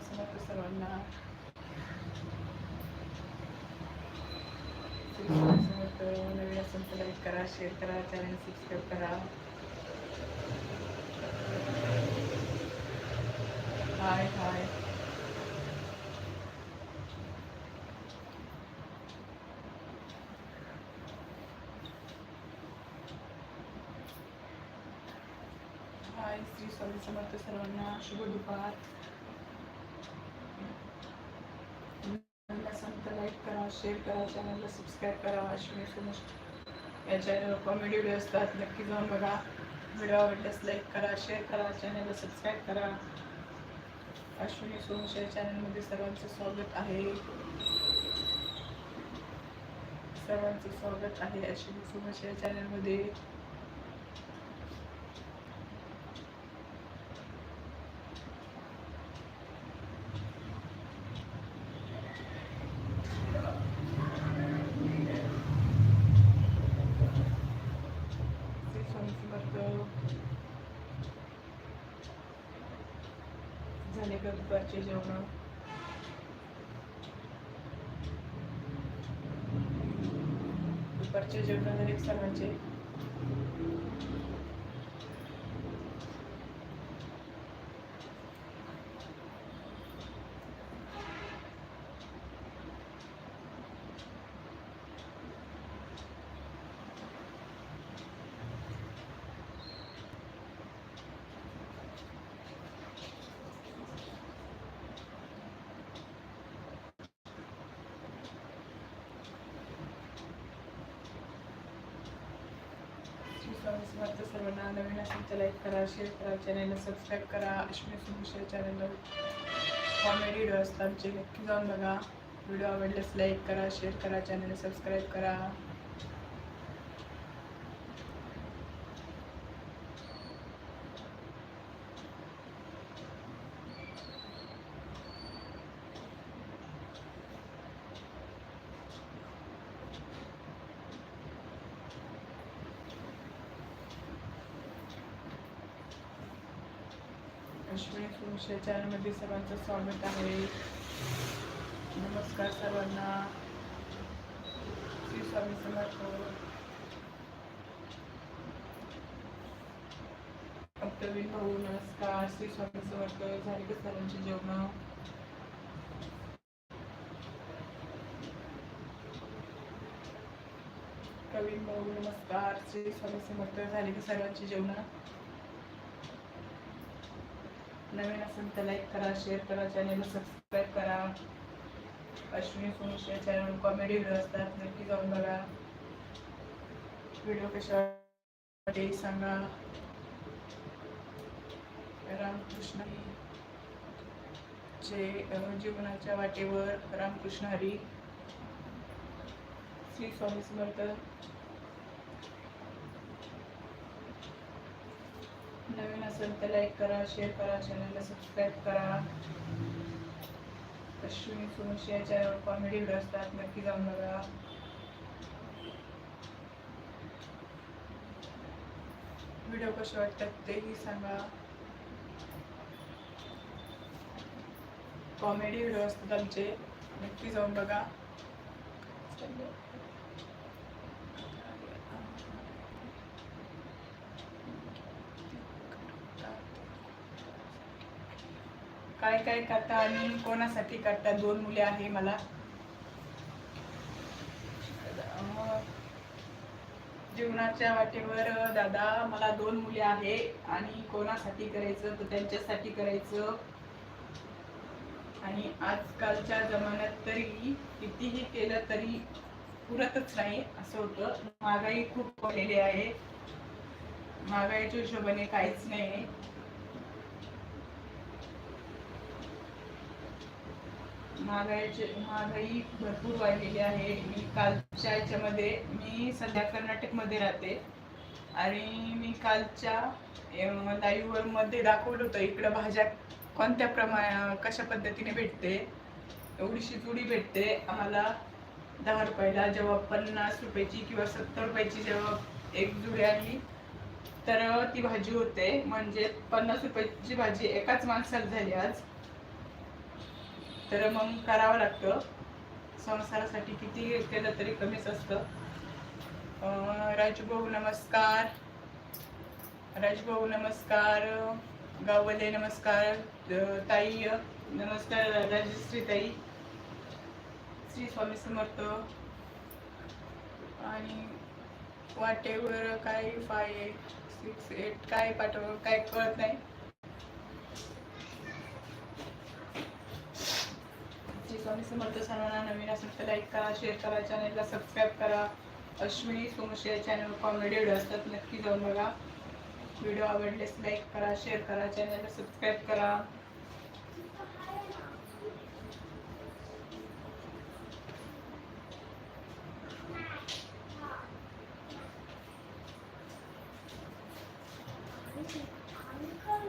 समर्थ सर्वांना समर्थ नवीन असेल तर लाईक करा शेअर करा चॅनल सबस्क्राईब करा हाय हाय हाय श्री स्वामी समर्थ सर्वांना शुभ दुपार संत लाईक करा शेअर करा चॅनलला सबस्क्राईब करा अश्विनी सोमश या चॅनलवर कॉमेडी व्हिडिओ असतात नक्की जाऊन बघा. व्हिडिओ आवडल्यास लाईक करा शेअर करा चॅनलला सबस्क्राईब करा. अश्विनी सोमश या चॅनलमध्ये सर्वांचं स्वागत आहे. सर्वांचं स्वागत आहे अश्विनी सोमश या चॅनलमध्ये श्री स्वामी समर्थ आपल्या दुपारचे जेवण. दुपारच्या जेवण एक सांगायचे श्री स्वामी समर्थ सर्वांना. नवीन असेल तर लाईक करा शेअर करा चॅनलला सबस्क्राईब करा. अश्विनी शेअर चॅनलला कॉमेडी व्हिडिओ असतात आमचे नक्की जाऊन बघा. व्हिडिओ आवडल्यास लाईक करा शेअर करा चॅनलला सबस्क्राईब करा. अश्विनी सुमुशे चॅनलमध्ये सर्वांचं स्वागत आहे नमस्कार सर्वांना श्री स्वामी समर्थ प्रवीण भाऊ नमस्कार श्री स्वामी समर्थ झाली का सर्वांची जेवण प्रवीण भाऊ नमस्कार, श्री स्वामी समर्थ, झाली का सर्वांची जेवण. नवीन असेल तर लाईक करा शेअर करा चॅनेलला सबस्क्राईब करा. अश्विनी सोनुष या चॅनल कॉमेडी व्हिडिओ असतात नक्की जाऊन बघा. व्हिडिओ कशा वाटते सांगा. रामकृष्ण जे जीवनाच्या वाटेवर रामकृष्ण हरी. श्री स्वामी समर्थ. नवीन असेल तर लाईक करा शेअर करा चॅनलला सबस्क्राईब करा. अश्विनी सुमुशी या चॅनलवर कॉमेडी व्हिडिओ असतात नक्की जाऊन बघा. व्हिडिओ कसे वाटतात तेही सांगा. कॉमेडी व्हिडिओ असतात आमचे नक्की जाऊन बघा. काय काय करता आणि कोणासाठी करता? दोन मुले आहे मला. जीवनाच्या वाटेवर दादा मला दोन मुले आहे आणि कोणासाठी करायचं? तर त्यांच्यासाठी करायचं. आणि आजकालच्या जमान्यात तरी कितीही केलं तरी पुरतच नाही असं होतं. महागाई खूप वाढलेली आहे. महागाईच्या हिशोबाने काहीच नाही. महागाईचे महागाई भरपूर वाढलेली आहे. मी कालच्या याच्यामध्ये मी सध्या कर्नाटकमध्ये राहते. आणि मी कालच्या लाईव्हवरमध्ये दाखवलं होतं इकडं भाज्या कोणत्या प्रमा कशा पद्धतीने भेटते. एवढीशी जुडी भेटते. आम्हाला दहा रुपयाला जेव्हा पन्नास रुपयाची किंवा सत्तर रुपयाची जेव्हा एक जुडी आली तर ती भाजी होते. म्हणजे पन्नास रुपयाची भाजी एकाच माणसाला झाली आज. तर मग करावं लागतं. संसारासाठी किती केलं तरी कमीच असतं. राजभाऊ नमस्कार. राजभाऊ नमस्कार गावले नमस्कार ताई नमस्कार राजश्री ताई श्री स्वामी समर्थ. आणि वाटेवर काय फाय एट सिक्स एट काय पाठव काय कळत नाही श्री स्वामी समर्थ सर्वांना नवीन असेल तर लाईक करा शेअर करा चॅनलला सबस्क्राईब करा. अश्विनी सोमशी या चॅनल कॉमेडी व्हिडिओ असतात नक्की जाऊन बघा. व्हिडिओ आवडलेस लाईक करा शेअर करा चॅनलला सबस्क्राईब करा. अंकल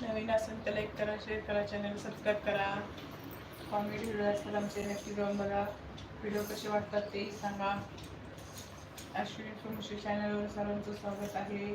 नवीन असेल तर लाईक करा शेअर करा चॅनल सबस्क्राईब करा. कॉमेडी व्हिडिओ असतात आमचे नक्की जाऊन बघा. व्हिडिओ कसे वाटतात तेही सांगा. अश्विनी सोमशी चॅनलवर सर्वांचं स्वागत आहे.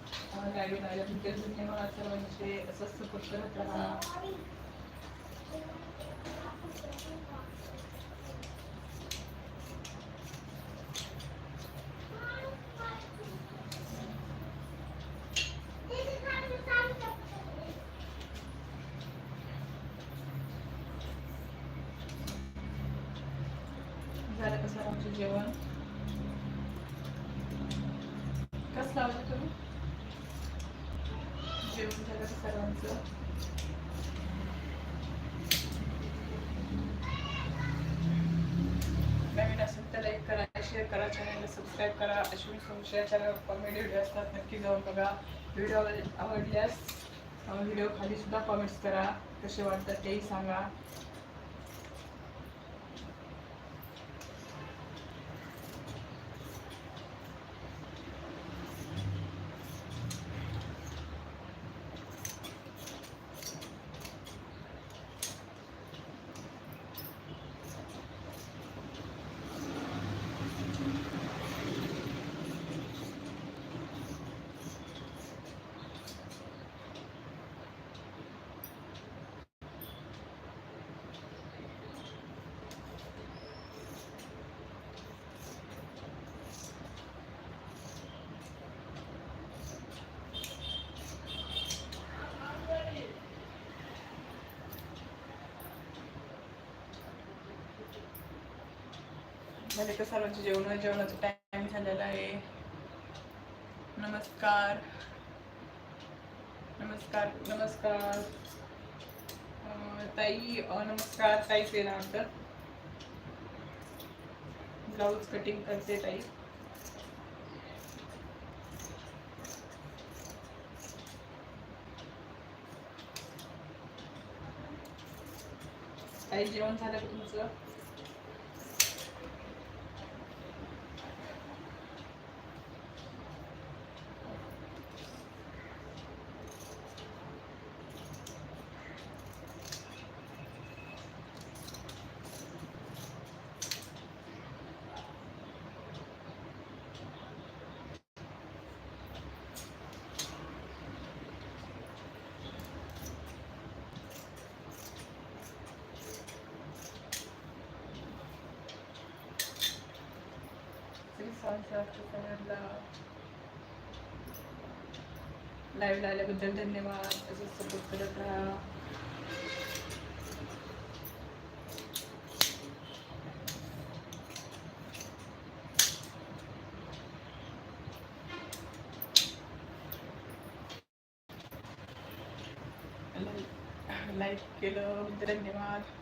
गाडी झालं कसं आमचं जेवण कसं लावलं तुम्ही जेवण झालं का सर्वांचं नवीन असेल तर लाईक करा शेअर करा चॅनलला सबस्क्राईब करा अश्विनी संशय चॅनल कॉमेडी व्हिडिओ असतात नक्की जाऊन बघा व्हिडिओ आवडल्यास व्हिडिओ खाली सुद्धा कॉमेंट्स करा कसे वाटतात तेही सांगा म्हणजे झाले का सर्वांचे जेवण जेवणाचा टाइम झालेला आहे. नमस्कार. नमस्कार नमस्कार. ताई नमस्कार ताईच आहे ब्लाऊज कटिंग करते ताई. ताई जेवण झालं का तुमचं? सगळ्यांना लाईव्हला आल्याबद्दल धन्यवाद. तसंच सपोर्ट करत राहा. लाईक केलं धन्यवाद.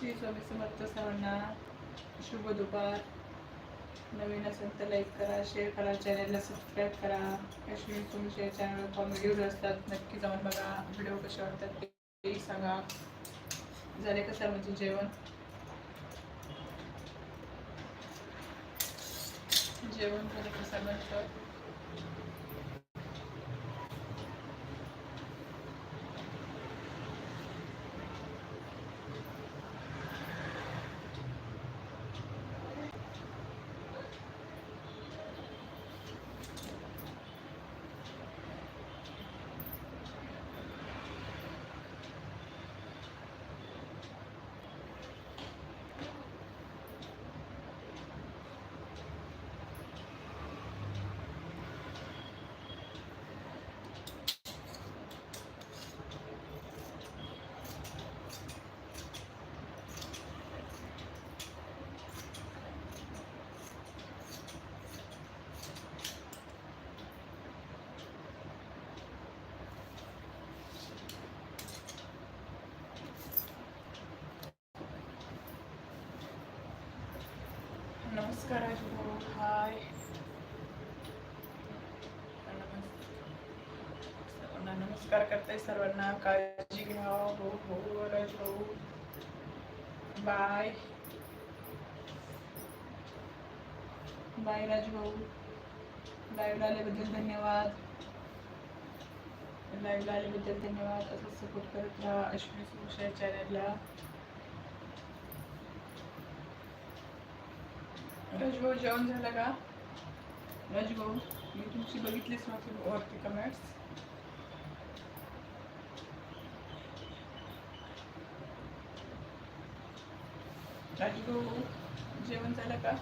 श्री स्वामी समर्थ सर्वांना शुभ दुपार. नवीन असेल तर लाईक करा शेअर करा चॅनलला सबस्क्राईब करा. अश्विनी तुमच्या चॅनल कॉमेडी असतात नक्की जाऊन बघा. व्हिडिओ कसे वाटतात ते सांगा. झाले का सर्वांचे म्हणजे जेवण? जेवण झालं का सर्वांचं नमस्कार हाय. नमस्कार करते सर्वांना. काळजी घ्या. हो हो भाऊ बाय. बाय राजभाऊ. लाईव्हला आल्याबद्दल धन्यवाद. लाईव्हला आल्याबद्दल धन्यवाद. असं सपोर्ट करत राहा. अश्विनी सुरक्षा चॅनलला राजभाऊ जेवण झालं का? राजभाऊ मी तुमची बघितलीच नव्हती वरती कमेंट्स राजभाऊ जेवण झालं का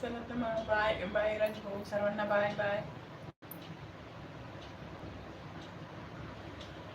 चला तर मग बाय बाय राजभाऊ सर्वांना बाय बाय